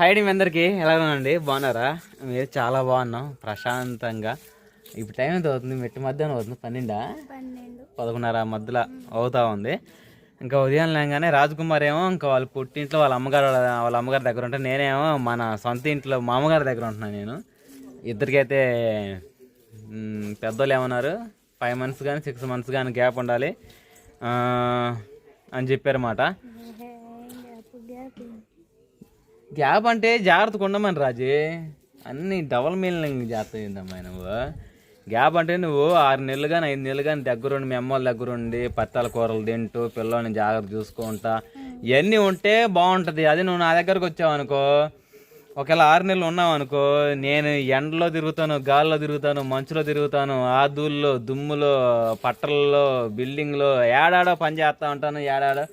Heidi మీ అందరికి. ఎలా ఉందండి బాగున్నారా? మీరు చాలా బాగున్నాం. ప్రశాంతంగా. ఇప్పుడు టైం ఎంత అవుతుంది? మెట్టి మధ్యాహ్నం అవుతుంది. పన్నెండా? పదకొండున్నర మధ్యలో అవుతా ఉంది. ఇంకా ఉదయం లేగానే రాజకుమార్ ఏమో ఇంకా వాళ్ళ పుట్టింట్లో వాళ్ళ అమ్మగారు వాళ్ళ- అమ్మగారి దగ్గర ఉంటే నేనేమో మన సొంత ఇంట్లో మా అమ్మగారి దగ్గర ఉంటున్నాను నేను. ఇద్దరికైతే పెద్దోళ్ళు ఏమన్నారు? ఫైవ్ మంత్స్ కానీ సిక్స్ మంత్స్ కానీ గ్యాప్ ఉండాలి. అని చెప్పారన్నమాట గ్యాప్ గ్యాప్ గ్యాప్ అంటే జాగ్రత్తగా ఉండమని రాజే. అన్ని డబల్ మీనింగ్ జాగ్రత్త ఏందమ్మా నువ్వు? గ్యాప్ అంటే నువ్వు ఆరు నెలలు కానీ ఐదు నెలలు కానీ దగ్గరుండి మీ అమ్మ దగ్గరుండి పత్తాల కూరలు తింటూ పిల్లల్ని జాగ్రత్త చూసుకుంటా. ఇవన్నీ ఉంటే బాగుంటుంది. అది నువ్వు నా దగ్గరకు వచ్చావు అనుకో ఒకవేళ ఆరు నెలలు ఉన్నావు అనుకో నేను ఎండలో తిరుగుతాను గాల్లో తిరుగుతాను మంచులో తిరుగుతాను ఆదుల్లో దుమ్ములో పట్టల్లో బిల్డింగ్లో ఏడాడో పని చేస్తూ ఉంటాను ఏడాడో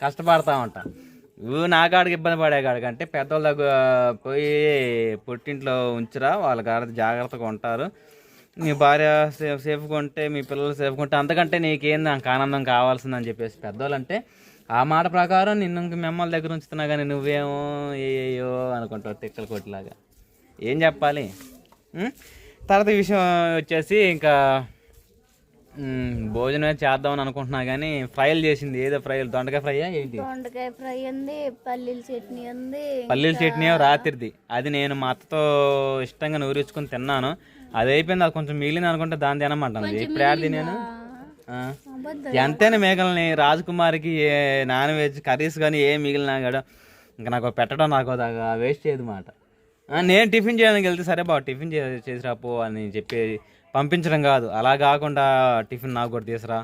కష్టపడతా ఉంటాను నువ్వు నా కాడికి ఇబ్బంది పడే కాడికి అంటే పెద్దోళ్ళ దగ్గర పోయి పుట్టింట్లో ఉంచరా వాళ్ళ కాడ జాగ్రత్తగా ఉంటారు. నీ భార్య సేఫ్ సేఫ్గా ఉంటే మీ పిల్లలు సేఫ్గా ఉంటే అంతకంటే నీకేంది నాకు ఆనందం కావాల్సిందని చెప్పేసి పెద్దవాళ్ళు అంటే ఆ మాట ప్రకారం నిన్ను ఇంక మిమ్మల్ని దగ్గర ఉంచుతున్నా కానీ నువ్వేమో ఏయో అనుకుంటావు తిక్కల కొట్టిలాగా. ఏం చెప్పాలి? తర్వాత విషయం వచ్చేసి ఇంకా భోజనం చేద్దామని అనుకుంటున్నా కానీ ఫ్రైలు చేసింది. ఏదో ఫ్రైలు? దొండకాయ ఫ్రైయా ఏంటి? దొండకాయ ఫ్రై ఉంది పల్లీల చట్నీ ఉంది పల్లీల చట్నీ రాత్రిది? అది నేను మా అత్తతో ఇష్టంగా నూరించుకొని తిన్నాను. అది అయిపోయింది. అది కొంచెం మిగిలింది అనుకుంటే దాని తినమంటాను. ఇప్పుడు యాడ్ తినాను ఎంతైనా మిగలని రాజకుమారికి ఏ నాన్ వెజ్ కర్రీస్ కానీ ఏం మిగిలినా కూడా ఇంకా నాకు పెట్టడం నాకు దాకా వేస్ట్ చేయదు మాట. నేను టిఫిన్ చేయడానికి వెళ్తే సరే బావ టిఫిన్ చేసి రాపో అని చెప్పి పంపించడం కాదు. అలా కాకుండా టిఫిన్ నాకు కూడా తీసురా.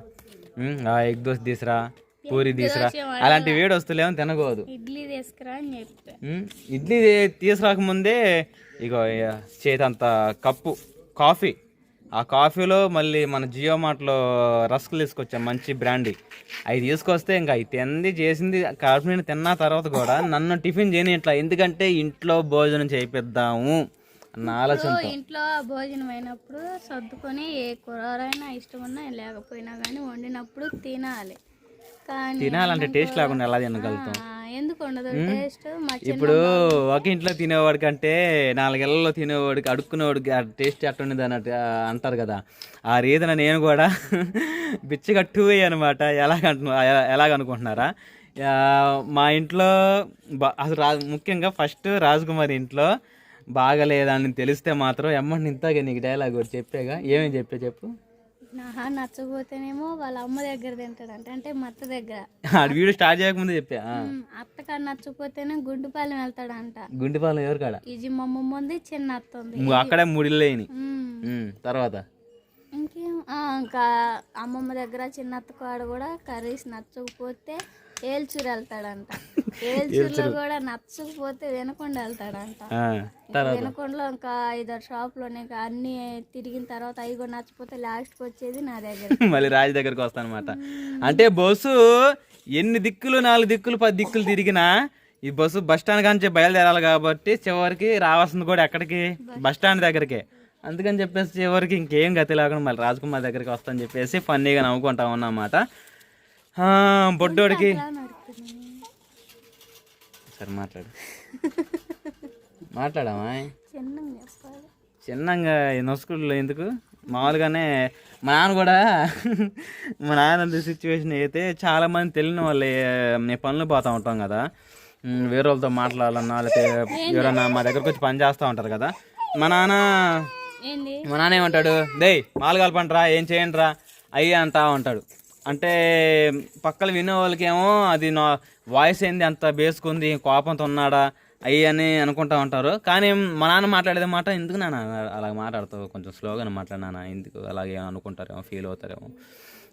ఎగ్ దోశ తీసురా పూరి తీసురా. అలాంటి వేడి వస్తువులేమో తినకూడదు. ఇడ్లీ తీసుకురా అని చెప్పా. ఉమ్, ఇడ్లీ తీసుకురాకముందే ఇగో ఇక చేతంత కప్పు కాఫీ. ఆ కాఫీలో మళ్ళీ మన జియో మార్ట్లో రస్కులు తీసుకొచ్చాం మంచి బ్రాండీ. అవి తీసుకొస్తే ఇంకా అవి తింది చేసింది నిండి తిన్న తర్వాత కూడా నన్ను టిఫిన్ చేయని ఇట్లా ఎందుకంటే ఇంట్లో భోజనం చేయిద్దాము ఆలోచనతో. ఇంట్లో భోజనం అయినప్పుడు సర్దుకొని ఏ కూరైనా ఇష్టం ఉన్నా లేకపోయినా కానీ వండినప్పుడు తినాలి. కానీ తినాలంటే టేస్ట్ లేకుండా ఎలా తినగలుగుతాం? ఎందుకు ఉండదు టేస్ట్? ఇప్పుడు ఒక ఇంట్లో తినేవాడి కంటే నాలుగేళ్ళలో తినేవాడికి అడుక్కునేవాడికి ఆ టేస్ట్ ఎట్టుండదు అన్నట్టు అంటారు కదా. ఆ రీతిన నేను కూడా బిచ్చగట్టు అనమాట ఎలాగంటు ఎలాగనుకుంటున్నారా మా ఇంట్లో అసలు రా ముఖ్యంగా ఫస్ట్ రాజకుమారి ఇంట్లో బాగలేదని తెలిస్తే మాత్రం ఎమ్మంటి ఇంతగా నీకు డైలాగ్ ఒకటి చెప్పాగా. ఏమేమి చెప్పా చెప్పు? నా నచ్చకపోతేనేమో వాళ్ళ అమ్మ దగ్గర తింటాడంట అంటే మా అత్త దగ్గర. ఆడు వీడియో స్టార్ట్ చేయకముందే చెప్పా. ఉమ్, అత్తకాడ నచ్చకపోతేనే గుండుపాలెం వెళ్తాడంట. గుండెపాలెం ఎవరు కాడ ఇది మా అమ్మమ్మ ఉంది చిన్న అత్త ఉంది. నువ్వు అక్కడే ముడిలేని. ఉమ్, తర్వాత? ఇంకేం? ఆ, ఇంకా అమ్మమ్మ దగ్గర చిన్న అత్త కాడ కూడా కర్రీస్ నచ్చకపోతే ఏల్చూరు వెళ్తాడంట. ఏల్చూరులో కూడా నచ్చకపోతే వినకుండా వెళ్తాడంట. వినకొండలో ఇంకా ఐదారు షాపులోనే ఇంకా అన్ని తిరిగిన తర్వాత అవి కూడా నచ్చకపోతే లాస్ట్కి వచ్చేది నా దగ్గర. మళ్ళీ రాజు దగ్గరికి వస్తానమాట. అంటే బస్సు ఎన్ని దిక్కులు నాలుగు దిక్కులు పది దిక్కులు తిరిగినా ఈ బస్సు బస్ స్టాండ్ కాంచి బయలుదేరాలి కాబట్టి చివరికి రావాల్సింది కూడా ఎక్కడికి? బస్ స్టాండ్ దగ్గరికి. అందుకని చెప్పేసి చివరికి ఇంకేం గతి లేకుండా మళ్ళీ రాజకుమార్ దగ్గరికి వస్తాను చెప్పేసి ఫన్నీగా నవ్వుకుంటా ఉన్నమాట ఆ, బొడ్డోడికి. సరే మాట్లాడు. మాట్లాడమా చిన్నగా నొసుకుల్లో ఎందుకు? మామూలుగానే మా నాన్న కూడా మా నాన్న సిచ్యువేషన్ అయితే చాలా మంది తెలియని వాళ్ళు పనులు పోతూ ఉంటాం కదా. వేరే వాళ్ళతో మాట్లాడాలన్నా లేకపోతే ఎవరన్నా మా దగ్గరకు వచ్చి పని చేస్తూ ఉంటారు కదా. మా నాన్న మా నాన్న ఏమంటాడు? దేయ్ మాలు కలపండిరా ఏం చేయండి రా అయ్యి అంటా ఉంటాడు. అంటే పక్కన వినే వాళ్ళకేమో అది నా వాయిస్ ఏంది అంత బేసుకుంది కోపంతో ఉన్నాడా అయ్యి అని అనుకుంటా ఉంటారు. కానీ మా నాన్న మాట్లాడేది మాట ఎందుకు నాన్న అలా మాట్లాడతావు? కొంచెం స్లోగా మాట్లాడినా ఎందుకు? అలాగే అనుకుంటారేమో ఫీల్ అవుతారేమో.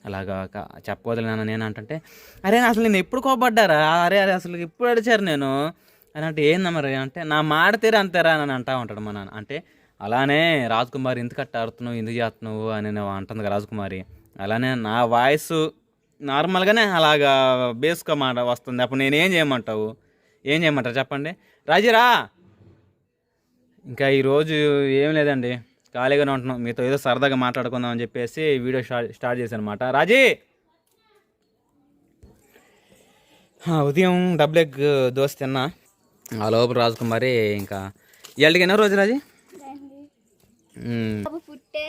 అలాగా చెప్పవద్దు నాన్న నేను అంటే అరే అసలు నేను ఎప్పుడు కోపడ్డారా? అరే అరే అసలు ఎప్పుడు అడిచారు నేను? అని అంటే ఏందా మరి అంటే నా మాట తీరు అంతేరా అని అంటా ఉంటాడు మా నాన్న. అంటే అలానే రాజకుమారి ఎందుకు అట్ట ఆడుతున్నావు ఎందుకు చేస్తున్నావు? అని అంటుంది రాజకుమారి. అలానే నా వాయిస్ నార్మల్గానే అలాగా బేస్గా మాట వస్తుంది. అప్పుడు నేను ఏం చేయమంటావు? ఏం చేయమంటారు చెప్పండి. రాజీరా ఇంకా ఈరోజు ఏం లేదండి. ఖాళీగానే ఉంటున్నాం. మీతో ఏదో సరదాగా మాట్లాడుకుందాం అని చెప్పేసి వీడియో స్టార్ట్ స్టార్ట్ చేశాను అనమాట రాజీ ఉదయం డబుల్ ఎగ్ దోశ తిన్నా. ఆ లోపు రాజకుమారి ఇంకా ఇవాళకి ఎన్నో రోజు? రాజీ పుట్టే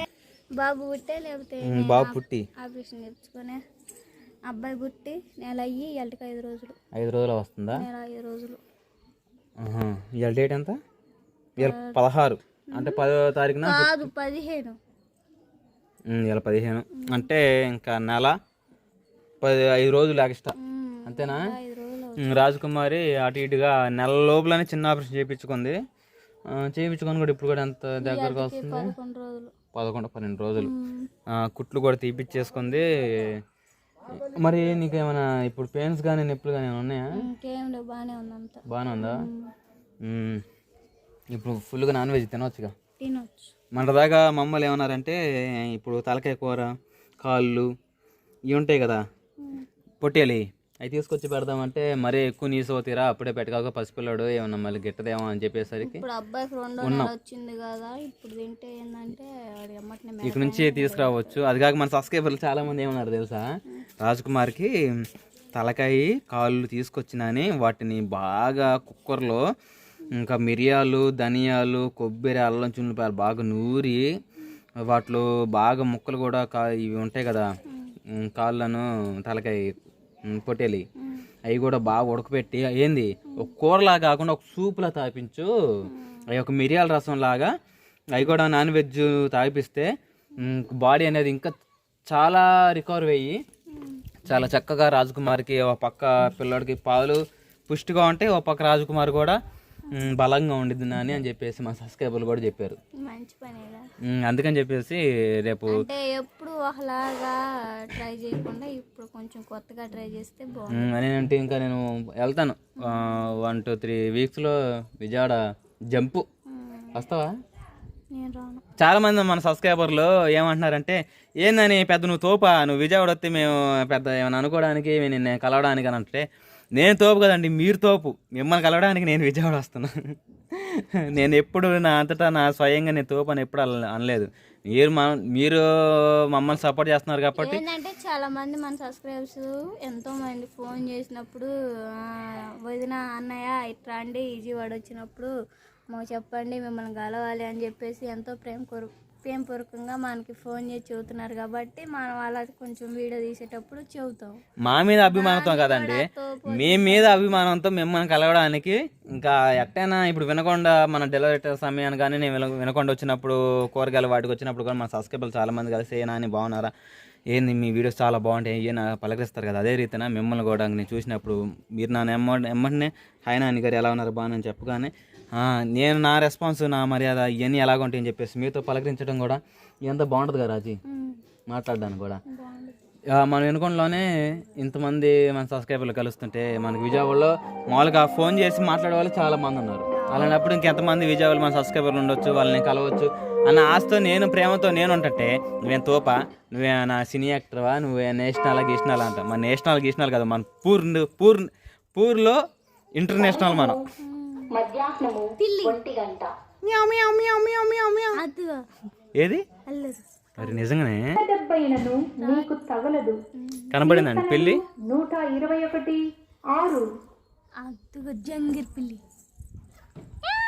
బాబు పుట్టే లేకపోతే బాబు పుట్టి. ఆపరేషన్ చేయించుకొని అబ్బాయి పుట్టి నెల అయ్యి ఎల్టికి ఐదు రోజులు. ఐదు రోజులు వస్తుందా? నెల ఐదు రోజులు. ఇవాళ డేట్ ఎంత? ఇవాళ పదహారు. అంటే పదో తారీఖున కాదు పదిహేను. ఇవాళ పదిహేను. అంటే ఇంకా నెల పది ఐదు రోజులు ఎక్స్ట్రా. అంతేనా? రాజకుమారి అటు ఇటుగా నెల లోపలనే చిన్న ఆపరేషన్ చేయించుకుంది. చేయించుకొని కూడా ఇప్పుడు కూడా ఎంత దగ్గరకు వస్తుంది? పదకొండు పన్నెండు రోజులు. కుట్లు కూడా తీపిచ్చేసుకుంది. మరి నీకేమైనా ఇప్పుడు పెయిన్స్ కానీ నొప్పులు కానీ ఏమైనా ఉన్నాయా? బాగానే ఉంది బాగానే ఉందా. ఇప్పుడు ఫుల్గా నాన్ వెజ్ తినవచ్చుగా తినొచ్చు. మన దాకా మమ్మల్ని ఏమన్నారంటే ఇప్పుడు తలకాయ కూర కాళ్ళు ఇవి ఉంటాయి కదా పొట్టేలి అవి తీసుకొచ్చి పెడదామంటే మరీ ఎక్కువ నీసు అవుతారా అప్పుడే పెట్టకాక పసిపిల్లాడు ఏమన్నా మళ్ళీ గిట్టదేమో అని చెప్పేసరికి ఇప్పుడు అబ్బాయికి రెండో నెల వచ్చింది కదా ఇప్పుడు తింటే ఏంటంటే వాడి అమ్మటిని ఇక నుంచి తీసుకురావచ్చు. అది కాక మన సబ్స్క్రైబర్లు చాలా మంది ఏమన్నారు తెలుసా? రాజ్కుమార్కి తలకాయ కాళ్ళు తీసుకొచ్చినని వాటిని బాగా కుక్కర్లో ఇంకా మిరియాలు ధనియాలు కొబ్బరి అల్లం చున్నిపాయలు బాగా నూరి వాటిలో బాగా ముక్కలు కూడా కా ఇవి ఉంటాయి కదా ఉమ్, కాళ్ళను తలకాయ పొట్టేలి. అవి కూడా బాగా ఉడకపెట్టి ఏంది ఒక కూరలా కాకుండా ఒక సూప్లా తాపించు. అవి ఒక మిరియాల రసం లాగా అవి కూడా నాన్ వెజ్ తాగిపిస్తే బాడీ అనేది ఇంకా చాలా రికవర్ అయ్యి చాలా చక్కగా రాజకుమార్కి ఒక పక్క పిల్లోడికి పాలు పుష్టిగా ఉంటే ఒక పక్క రాజకుమార్ కూడా బలంగా ఉండిద్ది నాని అని చెప్పేసి మా సబ్స్క్రైబర్లు కూడా చెప్పారు. మంచి పనేగా అందుకని చెప్పేసి రేపు అంటే ఎప్పుడు ఒకలాగా ట్రై చేయకుండా ఇప్పుడు కొంచెం కొత్తగా ట్రై చేస్తే బాగుంది నేనంటే ఇంకా నేను వెళ్తాను. వన్ టూ త్రీ వీక్స్లో విజయవాడ జంపు. వస్తావా? నేను చాలా మంది మన సబ్స్క్రైబర్లు ఏమంటున్నారంటే ఏందని పెద్ద నువ్వు తోపా? నువ్వు విజయవాడ వస్తే మేము పెద్ద ఏమైనా అనుకోవడానికి నిన్ను కలవడానికి అని అంటే నేను తోపు కదండి మీరు తోపు. మిమ్మల్ని కలవడానికి నేను విజయవాడ వస్తున్నా. నేను ఎప్పుడు నా అంతటా నా స్వయంగా నేను తోపు అని ఎప్పుడు అనలేదు. మీరు మా మీరు మమ్మల్ని సపోర్ట్ చేస్తున్నారు కాబట్టి ఏంటంటే చాలా మంది మన సబ్స్క్రైబర్స్ ఎంతో మంది ఫోన్ చేసినప్పుడు వదిన అన్నయ్య ఇట్లా అండి విజయవాడ వచ్చినప్పుడు మాకు చెప్పండి మిమ్మల్ని కలవాలి అని చెప్పేసి ఎంతో ప్రేమ కోరు ప్రేమపూర్వకంగా మనకి ఫోన్ చేసి చెబుతున్నారు కాబట్టి మనం అలా కొంచెం వీడియో తీసేటప్పుడు చెబుతాం. మా మీద అభిమానంతో కదండి. మీ మీద అభిమానంతో మిమ్మల్ని కలవడానికి ఇంకా ఎట్టైనా ఇప్పుడు వినకొండ మన డెలివరీ సమయాన్ని కానీ నేను విన- వినకొండ వచ్చినప్పుడు కూరగాయలు వాటికి వచ్చినప్పుడు కూడా మన సబ్స్క్రైబర్లు చాలా మంది కలిసి నాని బాగున్నారా? ఏంది మీ వీడియోస్ చాలా బాగుంటాయి ఏ నా పలకరిస్తారు కదా. అదే రీతిన మిమ్మల్ని కూడా నేను చూసినప్పుడు మీరు నా ఎమ్మ ఎమ్మటనే హాయ్ నాని గారు ఎలా ఉన్నారు? బాగా చెప్పగానే "ఆ, నేను నా రెస్పాన్స్ నా మర్యాద ఇవన్నీ ఎలాగుంటాయని చెప్పేసి మీతో పలకరించడం కూడా ఎంత బాగుంటుంది కదా రాజీ. మాట్లాడడానికి కూడా. మన వెనుకొండలోనే ఇంతమంది మన సబ్స్క్రైబర్లు కలుస్తుంటే మనకి విజయవాడలో మామూలుగా ఫోన్ చేసి మాట్లాడే వాళ్ళు చాలా మంది ఉన్నారు. అలాంటప్పుడు ఇంకెంతమంది విజయవాడలో మన సబ్స్క్రైబర్లు ఉండొచ్చు వాళ్ళని కలవచ్చు అన్న ఆశతో నేను ప్రేమతో నేను ఉంటుంటే నువ్వేం తోప నువ్వే నా సినీ యాక్టర్వా నువ్వే నేషనల్ గీషనల్ అంట మన నేషనల్ గీషనల్ కదా మన పూర్ పూర్ పూర్లో ఇంటర్నేషనల్ మనం. ఏది? మరి నిజంగానే? డెబ్బైనను నీకు తగలదు. కనబడిందండి పెళ్ళి? నూట ఇరవై ఒకటి ఆరు. జంగిర్ పిల్లి. Yeah.